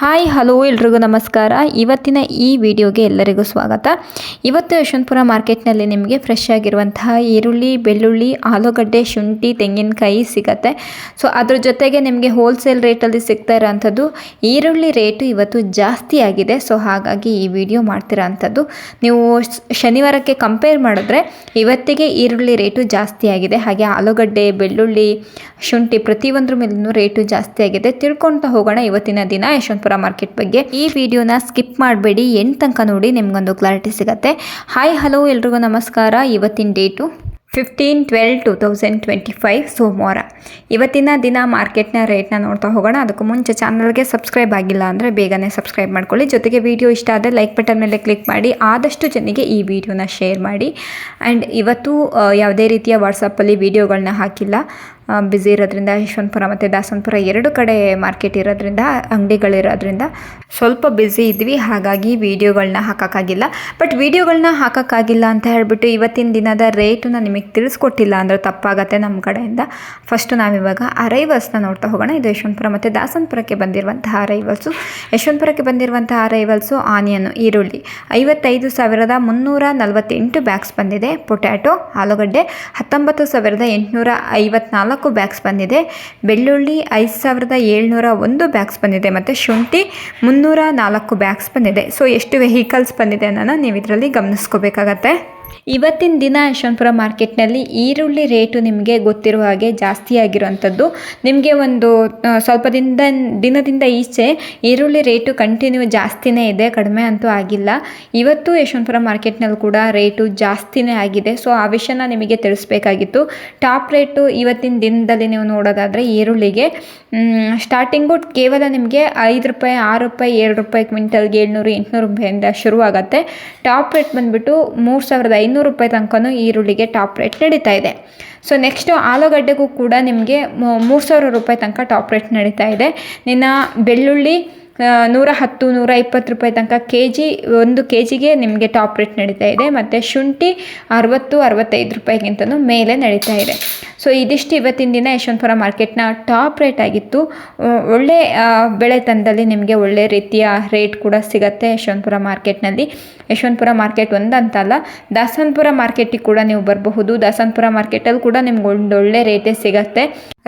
Hi, hello, ಎಲ್ರಿಗೂ ನಮಸ್ಕಾರ. ಇವತ್ತಿನ ಈ ವಿಡಿಯೋಗೆ ಎಲ್ಲರಿಗೂ ಸ್ವಾಗತ. ಇವತ್ತು ಯಶವಂತಪುರ ಮಾರ್ಕೆಟ್ನಲ್ಲಿ ನಿಮಗೆ ಫ್ರೆಶ್ ಆಗಿರುವಂತಹ ಈರುಳ್ಳಿ, ಬೆಳ್ಳುಳ್ಳಿ, ಆಲೂಗಡ್ಡೆ, ಶುಂಠಿ, ತೆಂಗಿನಕಾಯಿ ಸಿಗತ್ತೆ. ಸೊ ಅದ್ರ ಜೊತೆಗೆ ನಿಮಗೆ ಹೋಲ್ಸೇಲ್ ರೇಟಲ್ಲಿ ಸಿಗ್ತಾ ಇರೋವಂಥದ್ದು ಈರುಳ್ಳಿ ರೇಟು ಇವತ್ತು ಜಾಸ್ತಿ ಆಗಿದೆ. ಸೊ ಹಾಗಾಗಿ ಈ ವಿಡಿಯೋ ಮಾಡ್ತಿರೋ ಅಂಥದ್ದು. ನೀವು ಶನಿವಾರಕ್ಕೆ ಕಂಪೇರ್ ಮಾಡಿದ್ರೆ ಇವತ್ತಿಗೆ ಈರುಳ್ಳಿ ರೇಟು ಜಾಸ್ತಿ ಆಗಿದೆ. ಹಾಗೆ ಆಲೂಗಡ್ಡೆ, ಬೆಳ್ಳುಳ್ಳಿ, ಶುಂಠಿ ಪ್ರತಿಯೊಂದ್ರ ಮೇಲೂ ರೇಟು ಜಾಸ್ತಿ ಆಗಿದೆ. ತಿಳ್ಕೊಳ್ತಾ ಹೋಗೋಣ ಇವತ್ತಿನ ದಿನ ಯಶವಂತಪುರ ಮಾರ್ಕೆಟ್ ಬಗ್ಗೆ ಈ ವಿಡಿಯೋನ ಸ್ಕಿಪ್ ಮಾಡಬೇಡಿ. ಎಂಡ್ ತನಕ ನೋಡಿ ನಿಮ್ಗೊಂದು ಕ್ಲಾರಿಟಿ ಸಿಗುತ್ತೆ. ಹಾಯ್, ಹಲೋ, ಎಲ್ರಿಗೂ ನಮಸ್ಕಾರ. ಇವತ್ತಿನ date fifteen twelve two thousand twenty five ಸೋಮವಾರ. ಇವತ್ತಿನ ದಿನ ಮಾರ್ಕೆಟ್ನ ರೇಟ್ನ ನೋಡ್ತಾ ಹೋಗೋಣ. ಅದಕ್ಕೂ ಮುಂಚೆ ಚಾನಲ್ಗೆ ಸಬ್ಸ್ಕ್ರೈಬ್ ಆಗಿಲ್ಲ ಅಂದರೆ ಬೇಗನೆ ಸಬ್ಸ್ಕ್ರೈಬ್ ಮಾಡ್ಕೊಳ್ಳಿ. ಜೊತೆಗೆ ವಿಡಿಯೋ ಇಷ್ಟ ಆದರೆ ಲೈಕ್ ಬಟನ್ ಮೇಲೆ ಕ್ಲಿಕ್ ಮಾಡಿ. ಆದಷ್ಟು ಜನಿಗೆ ಈ ವಿಡಿಯೋನ ಶೇರ್ ಮಾಡಿ. ಆ್ಯಂಡ್ ಇವತ್ತು ಯಾವುದೇ ರೀತಿಯ ವಾಟ್ಸಪ್ಪಲ್ಲಿ ವೀಡಿಯೋಗಳನ್ನ ಹಾಕಿಲ್ಲ. ಬ್ಯುಸಿ ಇರೋದ್ರಿಂದ ಯಶವಂತಪುರ ಮತ್ತು ದಾಸನಪುರ ಎರಡು ಕಡೆ ಮಾರ್ಕೆಟ್ ಇರೋದ್ರಿಂದ ಅಂಗಡಿಗಳಿರೋದ್ರಿಂದ ಸ್ವಲ್ಪ ಬ್ಯುಸಿ ಇದ್ವಿ. ಹಾಗಾಗಿ ವೀಡಿಯೋಗಳನ್ನ ಹಾಕೋಕ್ಕಾಗಿಲ್ಲ. ಬಟ್ ವೀಡಿಯೋಗಳನ್ನ ಹಾಕೋಕ್ಕಾಗಿಲ್ಲ ಅಂತ ಹೇಳಿಬಿಟ್ಟು ಇವತ್ತಿನ ದಿನದ ರೇಟನ್ನ ನಿಮಗೆ ತಿಳಿಸ್ಕೊಟ್ಟಿಲ್ಲ ಅಂದರೆ ತಪ್ಪಾಗತ್ತೆ ನಮ್ಮ ಕಡೆಯಿಂದ. ಫಸ್ಟು ನಾವಿವಾಗ ಅರೈವಲ್ಸ್ನ ನೋಡ್ತಾ ಹೋಗೋಣ. ಇದು ಯಶವಂತಪುರ ಮತ್ತು ದಾಸನಪುರಕ್ಕೆ ಬಂದಿರುವಂತಹ ಅರೈವಲ್ಸು ಯಶವಂತಪುರಕ್ಕೆ ಬಂದಿರುವಂತಹ ಅರೈವಲ್ಸು ಆನಿಯನ್ ಈರುಳ್ಳಿ. ಐವತ್ತೈದು ಸಾವಿರದ ಮುನ್ನೂರ ನಲವತ್ತೆಂಟು ಬ್ಯಾಗ್ಸ್ ಬಂದಿದೆ. ಪೊಟ್ಯಾಟೊ ಆಲೂಗಡ್ಡೆ ಹತ್ತೊಂಬತ್ತು ಸಾವಿರದ ಎಂಟುನೂರ ಐವತ್ನಾಲ್ಕು ಬ್ಯಾಗ್ಸ್ ಬಂದಿದೆ. ಬೆಳ್ಳುಳ್ಳಿ ಐದು ಸಾವಿರದ ಏಳ್ನೂರ ಒಂದು ಬ್ಯಾಗ್ಸ್ ಬಂದಿದೆ ಮತ್ತು ಶುಂಠಿ ಮುನ್ನೂರ ನಾಲ್ಕು ಬ್ಯಾಗ್ಸ್ ಬಂದಿದೆ. ಸೊ ಎಷ್ಟು ವೆಹಿಕಲ್ಸ್ ಬಂದಿದೆ ಅನ್ನೋಣ ನೀವು ಇದರಲ್ಲಿ ಗಮನಿಸ್ಕೋಬೇಕಾಗತ್ತೆ. ಇವತ್ತಿನ ದಿನ ಯಶವಂತಪುರ ಮಾರ್ಕೆಟ್ನಲ್ಲಿ ಈರುಳ್ಳಿ ರೇಟು ನಿಮಗೆ ಗೊತ್ತಿರುವ ಹಾಗೆ ಜಾಸ್ತಿ ಆಗಿರುವಂಥದ್ದು. ನಿಮಗೆ ಒಂದು ಸ್ವಲ್ಪ ದಿನದ, ದಿನದಿಂದ ಈಚೆ ಈರುಳ್ಳಿ ರೇಟು ಕಂಟಿನ್ಯೂ ಜಾಸ್ತಿನೇ ಇದೆ, ಕಡಿಮೆ ಅಂತೂ ಆಗಿಲ್ಲ. ಇವತ್ತು ಯಶವಂತಪುರ ಮಾರ್ಕೆಟ್ನಲ್ಲಿ ಕೂಡ ರೇಟು ಜಾಸ್ತಿನೇ ಆಗಿದೆ. ಸೊ ಆ ವಿಷಯನ ನಿಮಗೆ ತಿಳಿಸ್ಬೇಕಾಗಿತ್ತು. ಟಾಪ್ ರೇಟು ಇವತ್ತಿನ ದಿನದಲ್ಲಿ ನೀವು ನೋಡೋದಾದರೆ ಈರುಳ್ಳಿಗೆ ಸ್ಟಾರ್ಟಿಂಗು ಕೇವಲ ನಿಮಗೆ ಐದು ರೂಪಾಯಿ, ಆರು ರೂಪಾಯಿ, ಏಳು ರೂಪಾಯಿ, ಕ್ವಿಂಟಲ್ಗೆ ಏಳ್ನೂರು, ಎಂಟುನೂರು ರೂಪಾಯಿಂದ ಶುರುವಾಗುತ್ತೆ. ಟಾಪ್ ರೇಟ್ ಬಂದುಬಿಟ್ಟು ಮೂರು ಸಾವಿರದ ಐನೂರು ರೂಪಾಯಿ ತನಕನೂ ಈರುಳ್ಳಿಗೆ ಟಾಪ್ ರೇಟ್ ನಡೀತಾ ಇದೆ. ಸೊ ನೆಕ್ಸ್ಟು ಆಲೂಗಡ್ಡೆಗೂ ಕೂಡ ನಿಮಗೆ ಮೂರು ಸಾವಿರ ರೂಪಾಯಿ ತನಕ ಟಾಪ್ ರೇಟ್ ನಡೀತಾ ಇದೆ. ನಿನ್ನ ಬೆಳ್ಳುಳ್ಳಿ ನೂರ ಹತ್ತು, ನೂರ ಇಪ್ಪತ್ತು ರೂಪಾಯಿ ತನಕ ಕೆ ಜಿ ಒಂದು ಕೆ ಜಿಗೆ ನಿಮಗೆ ಟಾಪ್ ರೇಟ್ ನಡೀತಾ ಇದೆ. ಮತ್ತು ಶುಂಠಿ ಅರವತ್ತು, ಅರವತ್ತೈದು ರೂಪಾಯಿಗಿಂತಲೂ ಮೇಲೆ ನಡೀತಾ ಇದೆ. ಸೊ ಇದಿಷ್ಟು ಇವತ್ತಿನ ದಿನ ಯಶವಂತಪುರ ಮಾರ್ಕೆಟ್ನ ಟಾಪ್ ರೇಟ್ ಆಗಿತ್ತು. ಒಳ್ಳೆ ಬೆಳೆ ತಂದಲ್ಲಿ ನಿಮಗೆ ಒಳ್ಳೆ ರೀತಿಯ ರೇಟ್ ಕೂಡ ಸಿಗತ್ತೆ ಯಶವಂತಪುರ ಮಾರ್ಕೆಟ್ನಲ್ಲಿ ಯಶವಂತಪುರ ಮಾರ್ಕೆಟ್ ಒಂದಂತಲ್ಲ ದಾಸನಪುರ ಮಾರ್ಕೆಟಿಗೆ ಕೂಡ ನೀವು ಬರಬಹುದು. ದಾಸನಪುರ ಮಾರ್ಕೆಟಲ್ಲಿ ಕೂಡ ನಿಮ್ಗೆ ಒಂದೊಳ್ಳೆ ರೇಟೇ ಸಿಗತ್ತೆ.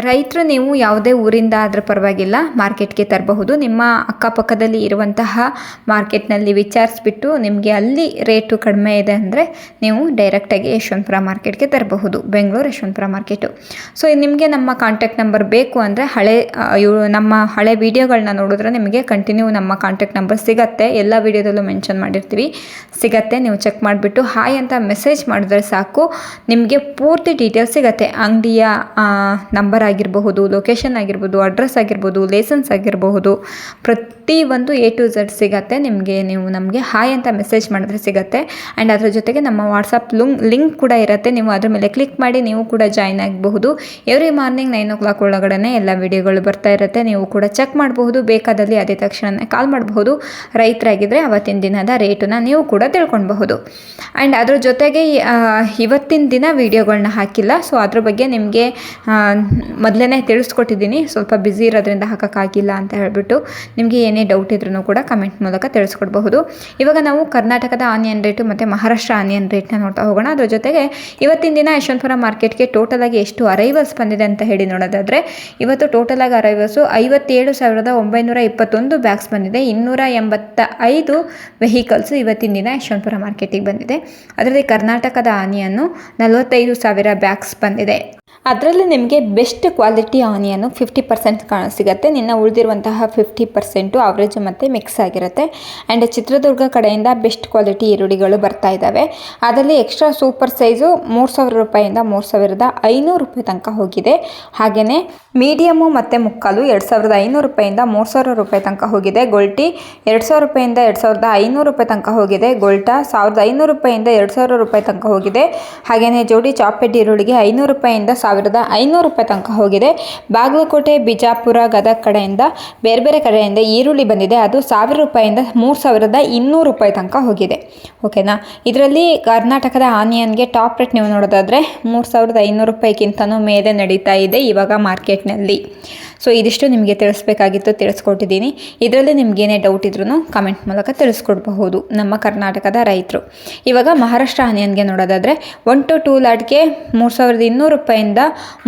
ರೈತರು ನೀವು ಯಾವುದೇ ಊರಿಂದ ಆದರೂ ಪರವಾಗಿಲ್ಲ ಮಾರ್ಕೆಟ್ಗೆ ತರಬಹುದು. ನಿಮ್ಮ ಅಕ್ಕಪಕ್ಕದಲ್ಲಿ ಇರುವಂತಹ ಮಾರ್ಕೆಟ್ನಲ್ಲಿ ವಿಚಾರಿಸ್ಬಿಟ್ಟು ನಿಮಗೆ ಅಲ್ಲಿ ರೇಟು ಕಡಿಮೆ ಇದೆ ಅಂದರೆ ನೀವು ಡೈರೆಕ್ಟಾಗಿ ಯಶವಂತಪುರ ಮಾರ್ಕೆಟ್ಗೆ ತರಬಹುದು. ಬೆಂಗಳೂರು ಯಶವಂತಪುರ ಮಾರ್ಕೆಟು ಸೊ ನಿಮಗೆ ನಮ್ಮ ಕಾಂಟ್ಯಾಕ್ಟ್ ನಂಬರ್ ಬೇಕು ಅಂದರೆ ಹಳೆ ನಮ್ಮ ಹಳೆ ವೀಡಿಯೋಗಳನ್ನ ನೋಡಿದ್ರೆ ನಿಮಗೆ ಕಂಟಿನ್ಯೂ ನಮ್ಮ ಕಾಂಟ್ಯಾಕ್ಟ್ ನಂಬರ್ ಸಿಗತ್ತೆ. ಎಲ್ಲ ವೀಡಿಯೋದಲ್ಲೂ ಮೆನ್ಷನ್ ಮಾಡಿರ್ತೀವಿ. ಸಿಗತ್ತೆ, ನೀವು ಚೆಕ್ ಮಾಡಿಬಿಟ್ಟು ಹಾಯ್ ಅಂತ ಮೆಸೇಜ್ ಮಾಡಿದ್ರೆ ಸಾಕು. ನಿಮಗೆ ಪೂರ್ತಿ ಡೀಟೇಲ್ಸ್ ಸಿಗತ್ತೆ. ಅಂಗಡಿಯ ನಂಬರ್ ಆಗಿರಬಹುದು ಲೊಕೇಶನ್ ಆಗಿರ್ಬೋದು ಅಡ್ರೆಸ್ ಆಗಿರ್ಬೋದು ಲೈಸೆನ್ಸ್ ಆಗಿರಬಹುದು. ಪ್ರತಿ ಒಂದು ಎ ಟು ಝಡ್ ಸಿಗತ್ತೆ. ನಿಮಗೆ, ನೀವು ನಮಗೆ ಹಾಯ್ ಅಂತ ಮೆಸೇಜ್ ಮಾಡಿದ್ರೆ ಸಿಗತ್ತೆ. ಆ್ಯಂಡ್ ಅದ್ರ ಜೊತೆಗೆ ನಮ್ಮ ವಾಟ್ಸಪ್ ಲುಂಗ್ ಲಿಂಕ್ ಕೂಡ ಇರುತ್ತೆ. ನೀವು ಅದ್ರ ಮೇಲೆ ಕ್ಲಿಕ್ ಮಾಡಿ, ನೀವು ಕೂಡ ಜಾಯ್ನ್ ಆಗಬಹುದು. Every morning nine o'clock ಒಳಗಡೆ ಎಲ್ಲ ವಿಡಿಯೋಗಳು ಬರ್ತಾ ಇರುತ್ತೆ. ನೀವು ಕೂಡ ಚೆಕ್ ಮಾಡಬಹುದು. ಬೇಕಾದಲ್ಲಿ ಅದೇ ತಕ್ಷಣ ಕಾಲ್ ಮಾಡಬಹುದು. ರೈತರಾಗಿದ್ದರೆ ಅವತ್ತಿನ ದಿನದ ರೇಟನ್ನು ನೀವು ಕೂಡ ತಿಳ್ಕೊಳ್ಬಹುದು ಆ್ಯಂಡ್ ಅದ್ರ ಜೊತೆಗೆ ಇವತ್ತಿನ ದಿನ ವೀಡಿಯೋಗಳನ್ನ ಹಾಕಿಲ್ಲ. ಸೊ ಅದ್ರ ಬಗ್ಗೆ ನಿಮಗೆ ಮೊದಲೇ ತಿಳಿಸ್ಕೊಟ್ಟಿದ್ದೀನಿ. ಸ್ವಲ್ಪ ಬ್ಯುಸಿ ಇರೋದ್ರಿಂದ ಹಾಕೋಕ್ಕಾಗಿಲ್ಲ ಅಂತ ಹೇಳಿಬಿಟ್ಟು ನಿಮಗೆ ಏನೇ ಡೌಟ್ ಇದ್ರೂ ಕೂಡ ಕಮೆಂಟ್ ಮೂಲಕ ತಿಳಿಸ್ಕೊಡ್ಬಹುದು. ಇವಾಗ ನಾವು ಕರ್ನಾಟಕದ ಆನಿಯನ್ ರೇಟು ಮತ್ತು ಮಹಾರಾಷ್ಟ್ರ ಆನಿಯನ್ ರೇಟ್ನ ನೋಡ್ತಾ ಹೋಗೋಣ. ಅದ್ರ ಜೊತೆಗೆ ಇವತ್ತಿನ ದಿನ ಯಶವಂತಪುರ ಮಾರ್ಕೆಟ್ಗೆ ಟೋಟಲ್ ಆಗಿ ಎಷ್ಟು ಅರೈವಲ್ಸ್ ಬಂದಿದೆ ಅಂತ ಹೇಳಿ ನೋಡೋದಾದರೆ, ಇವತ್ತು ಟೋಟಲ್ ಆಗಿ ಅರೈವಲ್ಸು ಐವತ್ತೇಳು ಸಾವಿರದ ಒಂಬೈನೂರ ಇಪ್ಪತ್ತೊಂದು ಬ್ಯಾಗ್ಸ್ ಬಂದಿದೆ. ಇನ್ನೂರ ಎಂಬತ್ತ ಐದು ವೆಹಿಕಲ್ಸು ಇವತ್ತಿನ ದಿನ ಯಶವಂತಪುರ ಮಾರ್ಕೆಟಿಗೆ ಬಂದಿದೆ. ಅದರಲ್ಲಿ ಕರ್ನಾಟಕದ ಆನಿಯನ್ನು ನಲವತ್ತೈದು ಸಾವಿರ ಬ್ಯಾಗ್ಸ್ ಬಂದಿದೆ. ಅದರಲ್ಲಿ ನಿಮಗೆ best quality onion fifty percent ಕಾಣ ಸಿಗುತ್ತೆ. ನಿನ್ನ ಉಳಿದಿರುವಂತಹ ಫಿಫ್ಟಿ ಪರ್ಸೆಂಟು ಅವರೇಜ್ ಮತ್ತು ಮಿಕ್ಸ್ ಆಗಿರುತ್ತೆ. ಆ್ಯಂಡ್ ಚಿತ್ರದುರ್ಗ ಕಡೆಯಿಂದ ಬೆಸ್ಟ್ ಕ್ವಾಲಿಟಿ ಈರುಳ್ಳಿಗಳು ಬರ್ತಾ ಇದ್ದಾವೆ ಅದರಲ್ಲಿ ಎಕ್ಸ್ಟ್ರಾ ಸೂಪರ್ ಸೈಜು ಮೂರು ಸಾವಿರ ರೂಪಾಯಿಂದ ಮೂರು ಸಾವಿರದ ಐನೂರು ರೂಪಾಯಿ ತನಕ ಹೋಗಿದೆ. ಹಾಗೆಯೇ ಮೀಡಿಯಮು ಮತ್ತು ಮುಕ್ಕಾಲು ಎರಡು ಸಾವಿರದ ಐನೂರು ರೂಪಾಯಿಂದ ಮೂರು ಸಾವಿರ ರೂಪಾಯಿ ತನಕ ಹೋಗಿದೆ. ಗೊಲ್ಟಿ ಎರಡು ಸಾವಿರ ರೂಪಾಯಿಂದ ಎರಡು ಸಾವಿರದ ಐನೂರು ರೂಪಾಯಿ ತನಕ ಹೋಗಿದೆ. ಗೊಲ್ಟಾ ಸಾವಿರದ ಐನೂರು ರೂಪಾಯಿಂದ ಎರಡು ಸಾವಿರ ರೂಪಾಯಿ ತನಕ ಹೋಗಿದೆ. ಹಾಗೆಯೇ ಜೋಡಿ ಚಾಪೆಡ್ ಈರುಳ್ಳಿಗೆ ಐನೂರು ರೂಪಾಯಿಂದ ಸಾವಿರದ ಐನೂರು ರೂಪಾಯಿ ತನಕ ಹೋಗಿದೆ. ಬಾಗಲಕೋಟೆ, ಬಿಜಾಪುರ, ಗದಗ ಕಡೆಯಿಂದ ಬೇರೆ ಬೇರೆ ಕಡೆಯಿಂದ ಈರುಳ್ಳಿ ಬಂದಿದೆ. ಅದು ಸಾವಿರ ರೂಪಾಯಿಂದ ಮೂರು ಸಾವಿರದ ಇನ್ನೂರು ರೂಪಾಯಿ ತನಕ ಹೋಗಿದೆ. ಓಕೆನಾ? ಇದರಲ್ಲಿ ಕರ್ನಾಟಕದ ಆನಿಯನ್ಗೆ ಟಾಪ್ ರೇಟ್ ನೀವು ನೋಡೋದಾದರೆ ಮೂರು ಸಾವಿರದ ಐನೂರು ರೂಪಾಯಿಗಿಂತನೂ ಮೇಲೆ ನಡೀತಾ ಇದೆ ಇವಾಗ ಮಾರ್ಕೆಟ್ನಲ್ಲಿ. ಸೊ ಇದಿಷ್ಟು ನಿಮಗೆ ತಿಳಿಸ್ಬೇಕಾಗಿತ್ತು, ತಿಳಿಸ್ಕೊಟ್ಟಿದ್ದೀನಿ. ಇದರಲ್ಲಿ ನಿಮಗೇನೇ ಡೌಟ್ ಇದ್ರೂ ಕಮೆಂಟ್ ಮೂಲಕ ತಿಳಿಸ್ಕೊಡ್ಬಹುದು, ನಮ್ಮ ಕರ್ನಾಟಕದ ರೈತರು. ಇವಾಗ ಮಹಾರಾಷ್ಟ್ರ ಆನಿಯನ್ಗೆ ನೋಡೋದಾದರೆ ಒನ್ ಟು ಟೂ ಲಾಟ್ಗೆ ಮೂರು ಸಾವಿರದ ಇನ್ನೂರು ರೂಪಾಯಿಂದ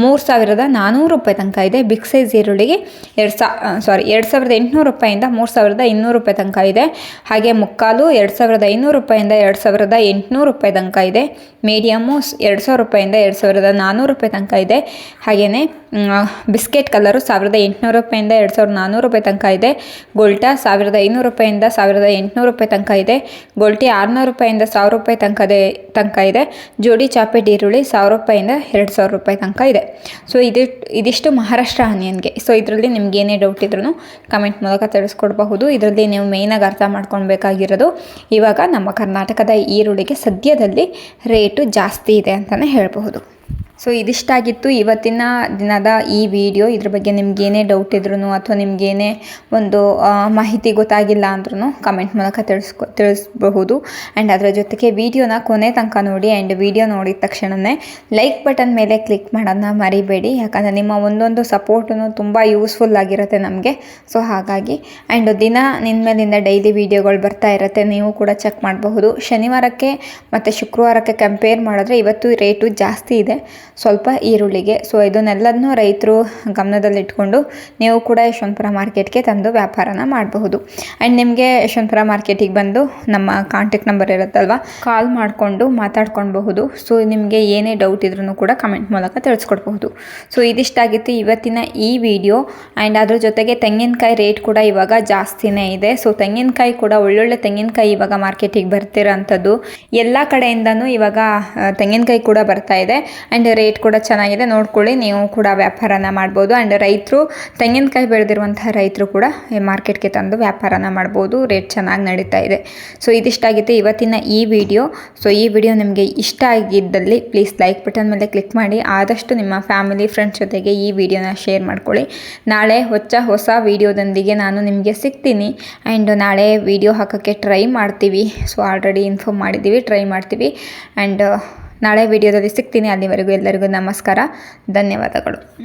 ಮೂರು ಸಾವಿರದ ನಾನ್ನೂರು ರೂಪಾಯಿ ತನಕ ಇದೆ ಬಿಗ್ ಸೈಜ್ ಈರುಳ್ಳಿಗೆ. ಎರಡು ಸಾ ಸಾರಿ ಎರಡು ಸಾವಿರದ ಎಂಟುನೂರು ರೂಪಾಯಿಂದ ಮೂರು ಸಾವಿರದ ಇನ್ನೂರು ರೂಪಾಯಿ ತನಕ ಇದೆ. ಹಾಗೆ ಮುಕ್ಕಾಲು ಎರಡು ಸಾವಿರದ ಐನೂರು ರೂಪಾಯಿಂದ ಎರಡು ಸಾವಿರದ ಎಂಟುನೂರು ರೂಪಾಯಿ ತನಕ ಇದೆ. ಮೀಡಿಯಮ್ಮು ಎರಡು ಸಾವಿರ ರೂಪಾಯಿಂದ ಎರಡು ಸಾವಿರದ ನಾನ್ನೂರು ರೂಪಾಯಿ ತನಕ ಇದೆ. ಹಾಗೆಯೇ ಬಿಸ್ಕೆಟ್ ಕಲರು ಸಾವಿರದ ಎಂಟುನೂರು ರೂಪಾಯಿಂದ ಎರಡು ಸಾವಿರದ ನಾನ್ನೂರು ರೂಪಾಯಿ ತನಕ ಇದೆ. ಗೋಲ್ಟಾ ಸಾವಿರದ ಐನೂರು ರೂಪಾಯಿಂದ ಸಾವಿರದ ಎಂಟುನೂರು ರೂಪಾಯಿ ತನಕ ಇದೆ. ಗೋಲ್ಟಿ ಆರುನೂರು ರೂಪಾಯಿಂದ ಸಾವಿರ ರೂಪಾಯಿ ತನಕದೇ ತನಕ ಇದೆ. ಜೋಡಿ ಚಾಪೆಟ್ ಈರುಳ್ಳಿ ಸಾವಿರ ರೂಪಾಯಿಂದ ಎರಡು ಸಾವಿರ ರೂಪಾಯಿ ತನಕ ಇದೆ. ಸೊ ಇದು, ಇದಿಷ್ಟು ಮಹಾರಾಷ್ಟ್ರ ಆನಿಯನ್ಗೆ. ಸೊ ಇದರಲ್ಲಿ ನಿಮ್ಗೆ ಏನೇ ಡೌಟ್ ಇದ್ರೂ ಕಮೆಂಟ್ ಮೂಲಕ ತಿಳಿಸ್ಕೊಡ್ಬಹುದು. ಇದರಲ್ಲಿ ನೀವು ಮೇಯ್ನಾಗಿ ಅರ್ಥ ಮಾಡ್ಕೊಳ್ಬೇಕಾಗಿರೋದು ಇವಾಗ ನಮ್ಮ ಕರ್ನಾಟಕದ ಈರುಳ್ಳಿಗೆ ಸದ್ಯದಲ್ಲಿ ರೇಟು ಜಾಸ್ತಿ ಇದೆ ಅಂತಲೇ ಹೇಳಬಹುದು. ಸೊ ಇದಿಷ್ಟಾಗಿತ್ತು ಇವತ್ತಿನ ದಿನದ ಈ ವಿಡಿಯೋ ಇದ್ರ ಬಗ್ಗೆ ನಿಮ್ಗೇನೇ ಡೌಟ್ ಇದ್ರೂ ಅಥವಾ ನಿಮ್ಗೇನೇ ಒಂದು ಮಾಹಿತಿ ಗೊತ್ತಾಗಿಲ್ಲ ಅಂದ್ರೂ ಕಮೆಂಟ್ ಮೂಲಕ ತಿಳಿಸ್ಕೊ, ತಿಳಿಸ್ಬಹುದು. ಆ್ಯಂಡ್ ಅದರ ಜೊತೆಗೆ ವಿಡಿಯೋನ ಕೊನೆ ತನಕ ನೋಡಿ ಆ್ಯಂಡ್ ವಿಡಿಯೋ ನೋಡಿದ ತಕ್ಷಣವೇ ಲೈಕ್ ಬಟನ್ ಮೇಲೆ ಕ್ಲಿಕ್ ಮಾಡೋದನ್ನ ಮರಿಬೇಡಿ. ಯಾಕಂದರೆ ನಿಮ್ಮ ಒಂದೊಂದು ಸಪೋರ್ಟು ತುಂಬ ಯೂಸ್ಫುಲ್ ಆಗಿರುತ್ತೆ ನಮಗೆ. ಸೊ ಹಾಗಾಗಿ ಆ್ಯಂಡ್ ದಿನ ನಿನ್ನ ಮೇಲಿಂದ ಡೈಲಿ ವೀಡಿಯೋಗಳು ಬರ್ತಾ ಇರುತ್ತೆ. ನೀವು ಕೂಡ ಚೆಕ್ ಮಾಡಬಹುದು. ಶನಿವಾರಕ್ಕೆ ಮತ್ತು ಶುಕ್ರವಾರಕ್ಕೆ ಕಂಪೇರ್ ಮಾಡಿದ್ರೆ ಇವತ್ತು ರೇಟು ಜಾಸ್ತಿ ಇದೆ. ಸ್ವಲ್ಪ ಈರುಳ್ಳಿಗೆ. ಸೊ ಇದನ್ನೆಲ್ಲದನ್ನೂ ರೈತರು ಗಮನದಲ್ಲಿಟ್ಕೊಂಡು ನೀವು ಕೂಡ ಯಶವಂತಪುರ ಮಾರ್ಕೆಟ್ಗೆ ತಂದು ವ್ಯಾಪಾರನ ಮಾಡಬಹುದು. ಆ್ಯಂಡ್ ನಿಮಗೆ ಯಶವಂತಪುರ ಮಾರ್ಕೆಟಿಗೆ ಬಂದು ನಮ್ಮ ಕಾಂಟ್ಯಾಕ್ಟ್ ನಂಬರ್ ಇರುತ್ತಲ್ವ? ಕಾಲ್ ಮಾಡಿಕೊಂಡು ಮಾತಾಡ್ಕೊಳ್ಬಹುದು. ಸೊ ನಿಮಗೆ ಏನೇ ಡೌಟ್ ಇದ್ರೂ ಕೂಡ ಕಮೆಂಟ್ ಮೂಲಕ ತಿಳಿಸ್ಕೊಡ್ಬಹುದು. ಸೊ ಇದಿಷ್ಟಾಗಿತ್ತು ಇವತ್ತಿನ ಈ ವಿಡಿಯೋ ಆ್ಯಂಡ್ ಅದ್ರ ಜೊತೆಗೆ ತೆಂಗಿನಕಾಯಿ ರೇಟ್ ಕೂಡ ಇವಾಗ ಜಾಸ್ತಿನೇ ಇದೆ. ಸೊ ತೆಂಗಿನಕಾಯಿ ಕೂಡ ಒಳ್ಳೊಳ್ಳೆ ತೆಂಗಿನಕಾಯಿ ಇವಾಗ ಮಾರ್ಕೆಟಿಗೆ ಬರ್ತಿರೋಂಥದ್ದು. ಎಲ್ಲ ಕಡೆಯಿಂದನೂ ಇವಾಗ ತೆಂಗಿನಕಾಯಿ ಕೂಡ ಬರ್ತಾ ಇದೆ. ಆ್ಯಂಡ್ ರೇಟ್ ಕೂಡ ಚೆನ್ನಾಗಿದೆ. ನೋಡ್ಕೊಳ್ಳಿ, ನೀವು ಕೂಡ ವ್ಯಾಪಾರನ ಮಾಡ್ಬೋದು. ಆ್ಯಂಡ್ ರೈತರು, ತೆಂಗಿನಕಾಯಿ ಬೆಳೆದಿರುವಂತಹ ರೈತರು ಕೂಡ ಮಾರ್ಕೆಟ್ಗೆ ತಂದು ವ್ಯಾಪಾರನ ಮಾಡ್ಬೋದು. ರೇಟ್ ಚೆನ್ನಾಗಿ ನಡೀತಾ ಇದೆ. ಸೊ ಇದಿಷ್ಟಾಗಿತ್ತು ಇವತ್ತಿನ ಈ ವಿಡಿಯೋ ಸೊ ಈ ವಿಡಿಯೋ ನಿಮಗೆ ಇಷ್ಟ ಆಗಿದ್ದಲ್ಲಿ ಪ್ಲೀಸ್ ಲೈಕ್ ಬಟನ್ ಮೇಲೆ ಕ್ಲಿಕ್ ಮಾಡಿ. ಆದಷ್ಟು ನಿಮ್ಮ ಫ್ಯಾಮಿಲಿ ಫ್ರೆಂಡ್ಸ್ ಜೊತೆಗೆ ಈ ವಿಡಿಯೋನ ಶೇರ್ ಮಾಡ್ಕೊಳ್ಳಿ. ನಾಳೆ ಹೊಚ್ಚ ಹೊಸ ವಿಡಿಯೋದೊಂದಿಗೆ ನಾನು ನಿಮಗೆ ಸಿಗ್ತೀನಿ. ಆ್ಯಂಡ್ ನಾಳೆ ವಿಡಿಯೋ ಹಾಕೋಕ್ಕೆ ಟ್ರೈ ಮಾಡ್ತೀವಿ. ಸೊ ಆಲ್ರೆಡಿ ಇನ್ಫಾರ್ಮ್ ಮಾಡಿದ್ದೀವಿ ಟ್ರೈ ಮಾಡ್ತೀವಿ. ಆ್ಯಂಡ್ ನಾಳೆ ವಿಡಿಯೋದಲ್ಲಿ ಸಿಗ್ತೀನಿ. ಅಲ್ಲಿವರೆಗೂ ಎಲ್ಲರಿಗೂ ನಮಸ್ಕಾರ. ಧನ್ಯವಾದಗಳು.